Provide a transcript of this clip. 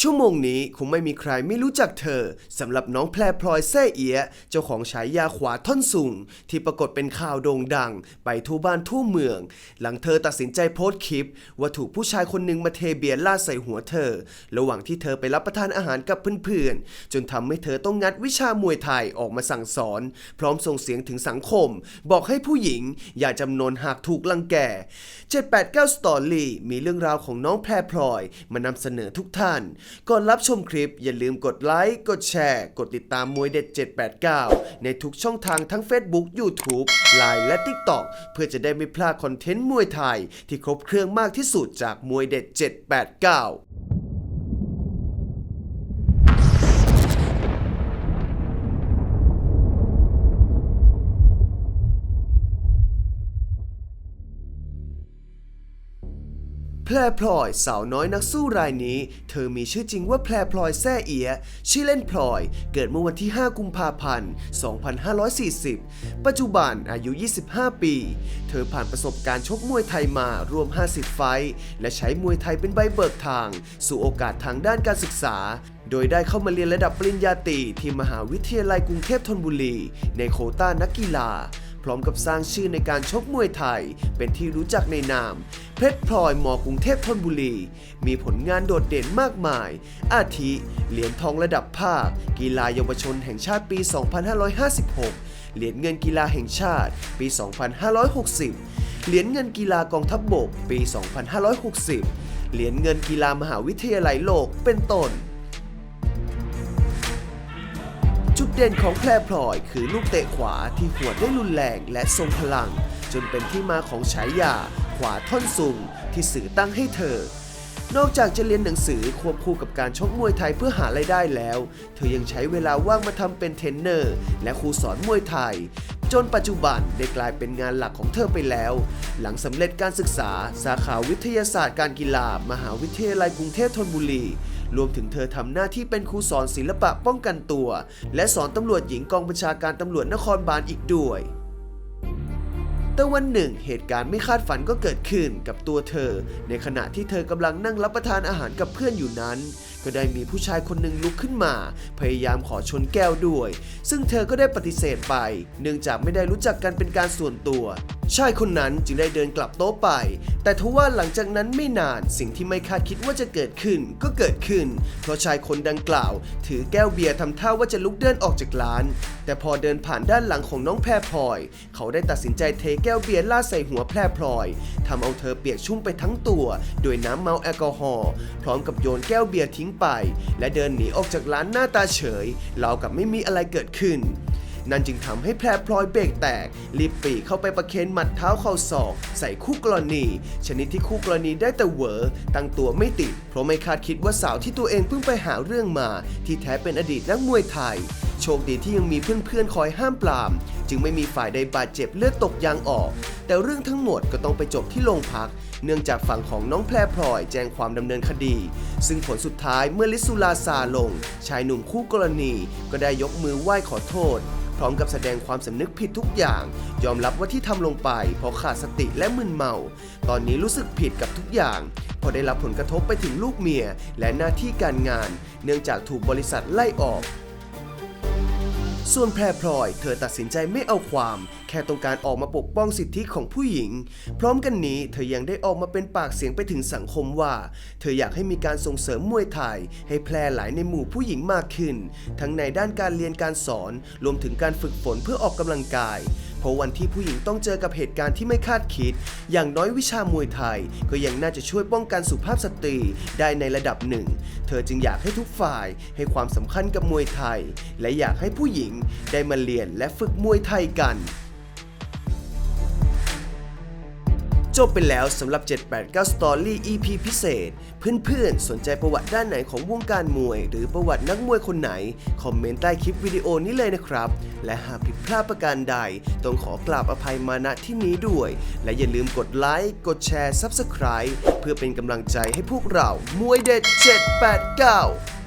ชั่วโมงนี้คงไม่มีใครไม่รู้จักเธอสำหรับน้องแพรพลอยแซ่เอียะเจ้าของฉายาขวาท่อนสูง ที่ปรากฏเป็นข่าวโด่งดัง ไปทั่วบ้านทั่วเมือง หลังเธอตัดสินใจโพสต์คลิป ว่าถูกผู้ชายคนหนึ่งมาเทเบียร์ลาดใส่หัวเธอ ระหว่างที่เธอไปรับประทานอาหารกับเพื่อนๆ จนทำให้เธอต้องงัดวิชามวยไทยออกมาสั่งสอน พร้อมส่งเสียงถึงสังคม บอกให้ผู้หญิง อย่าจำนนหากถูกลังแก789 Story มีเรื่องราวของน้องแพรพลอยมานำเสนอทุกท่านก่อนรับชมคลิปอย่าลืมกดไลค์ กดแชร์ กดติดตามมวยเด็ด 789 ในทุกช่องทางทั้ง Facebook YouTube Line และ TikTok เพื่อจะได้ไม่พลาดคอนเทนต์มวยไทย ที่ครบเครื่องมากที่สุดจากมวยเด็ด 789 แพรพลอยสาวน้อยนักสู้รายนี้ เธอมีชื่อจริงว่าแพรพลอยแซ่เอีย ชื่อเล่นพลอย เกิดเมื่อวันที่ 5 กุมภาพันธ์ 2540 ปัจจุบันอายุ 25 ปี เธอผ่านประสบการณ์ชกมวยไทยมารวม 50 ไฟและใช้มวยไทยเป็นใบเบิกทาง สู่โอกาสทางด้านการศึกษาโดยได้เข้ามาเรียนระดับปริญญาตรีที่มหาวิทยาลัยกรุงเทพธนบุรี ในโควต้านักกีฬา พร้อมกับสร้างชื่อในการชกมวยไทย เป็นที่รู้จักในนาม เพชรพลอยมอกรุงเทพธนบุรี มีผลงานโดดเด่นมากมาย อาทิ เหรียญทองระดับภาค กีฬาเยาวชนแห่งชาติปี 2556 เหรียญเงินกีฬาแห่งชาติปี 2560 เหรียญเงินกีฬากองทัพบบกปี 2560 เหรียญเงินกีฬามหาวิทยาลัยโลกเป็นต้น เด่นของแพรพลอยคือลูกเตะขวาที่หัวได้รุนแรงและทรงพลัง จนเป็นที่มาของฉายา ขวาท่อนสูงที่สื่อตั้งให้เธอ นอกจากจะเรียนหนังสือควบคู่กับการชกมวยไทยเพื่อหารายได้แล้ว เธอยังใช้เวลาว่างมาทำเป็นเทรนเนอร์ และครูสอนมวยไทย จนปัจจุบันได้กลายเป็นงานหลักของเธอไปแล้ว หลังสำเร็จการศึกษา สาขาวิทยาศาสตร์การกีฬามหาวิทยาลัยกรุงเทพธนบุรี รวมถึงเธอทำหน้าที่เป็นครูสอนศิลปะป้องกันตัว และสอนตำรวจหญิงกองบัญชาการตำรวจนครบาลอีกด้วยแต่วันหนึ่งเหตุการณ์ไม่คาดฝันก็เกิดขึ้นกับตัวเธอ ในขณะที่เธอกำลังนั่งรับประทานอาหารกับเพื่อนอยู่นั้น ก็ได้มีผู้ชายคนหนึ่งลุกขึ้นมา พยายามขอชนแก้วด้วย ซึ่งเธอก็ได้ปฏิเสธไป เนื่องจากไม่ได้รู้จักกันเป็นการส่วนตัว ชายคนนั้นจึงได้เดินกลับโต๊ะไป แต่ทว่าหลังจากนั้นไม่นานสิ่งที่ไม่คาดคิดว่าจะเกิดขึ้นก็เกิดขึ้น เพราะชายคนดังกล่าว ถือแก้วเบียร์ทำท่าว่าจะลุกเดินออกจากร้าน แต่พอเดินผ่านด้านหลังของน้องแพรพลอย เขาได้ตัดสินใจเทแก้วเบียร์ลาดใส่หัวแพรพลอยทำเอาเธอเปียกชุ่มไปทั้งตัว โดยน้ำเมาแอลกอฮอล์พร้อมกับโยนแก้วเบียร์ทิ้งไป และเดินหนีออกจากร้านหน้าตาเฉยราวกับไม่มีอะไรเกิดขึ้น นั่นจึงทำให้แพรพลอยเบรกแตกรีบปีเข้าไปประเคนหมัดเท้าเข่าศอก ใส่คู่กรณี ชนิดที่คู่กรณีได้แต่เหวอตั้งตัวไม่ติด เพราะไม่คาดคิดว่าสาวที่ตัวเองเพิ่งไปหาเรื่องมา ที่แท้เป็นอดีตนักมวยไทย โชคดีที่ยังมีเพื่อนๆคอยห้ามปราม จึงไม่มีฝ่ายใดบาดเจ็บเลือดตกยางออก แต่เรื่องทั้งหมดก็ต้องไปจบที่โรงพัก เนื่องจากฝั่งของน้องแพรพลอยแจ้งความดำเนินคดี ซึ่งผลสุดท้ายเมื่อลิสุลาซาลง ชายหนุ่มคู่กรณี ก็ได้ยกมือไหว้ขอโทษ พร้อมกับแสดงความสำนึกผิดทุกอย่าง ยอมรับว่าที่ทำลงไปเพราะขาดสติและมึนเมา ตอนนี้รู้สึกผิดกับทุกอย่างพอได้รับผลกระทบไปถึงลูกเมียและหน้าที่การงาน เนื่องจากถูกบริษัทไล่ออก ส่วนแพรพลอย เธอตัดสินใจไม่เอาความ แค่ต้องการออกมาปกป้องสิทธิของผู้หญิง พร้อมกันนี้เธอยังได้ออกมาเป็นปากเสียงไปถึงสังคมว่า เธออยากให้มีการส่งเสริมมวยไทย ให้แพร่หลายในหมู่ผู้หญิงมากขึ้น ทั้งในด้านการเรียนการสอนรวมถึงการฝึกฝนเพื่อออกกำลังกายเพราะวันที่ผู้หญิงต้องเจอกับเหตุการณ์ที่ไม่คาดคิด อย่างน้อยวิชามวยไทย ก็ยังน่าจะช่วยป้องกันสุภาพสตรีได้ในระดับหนึ่ง เธอจึงอยากให้ทุกฝ่ายให้ความสำคัญกับมวยไทย และอยากให้ผู้หญิงได้มาเรียนและฝึกมวยไทยกัน จบไปแล้วสำหรับ 789 Story EP พิเศษ เพื่อนๆ สนใจประวัติด้านไหนของวงการมวย หรือประวัตินักมวยคนไหน คอมเมนต์ใต้คลิปวิดีโอนี้เลยนะครับ และหากผิดพลาดประการใด ต้องขอกราบอภัยมาณที่นี้ด้วย และอย่าลืมกดไลค์ กดแชร์ Subscribe เพื่อเป็นกำลังใจให้พวกเรามวยเด็ด 789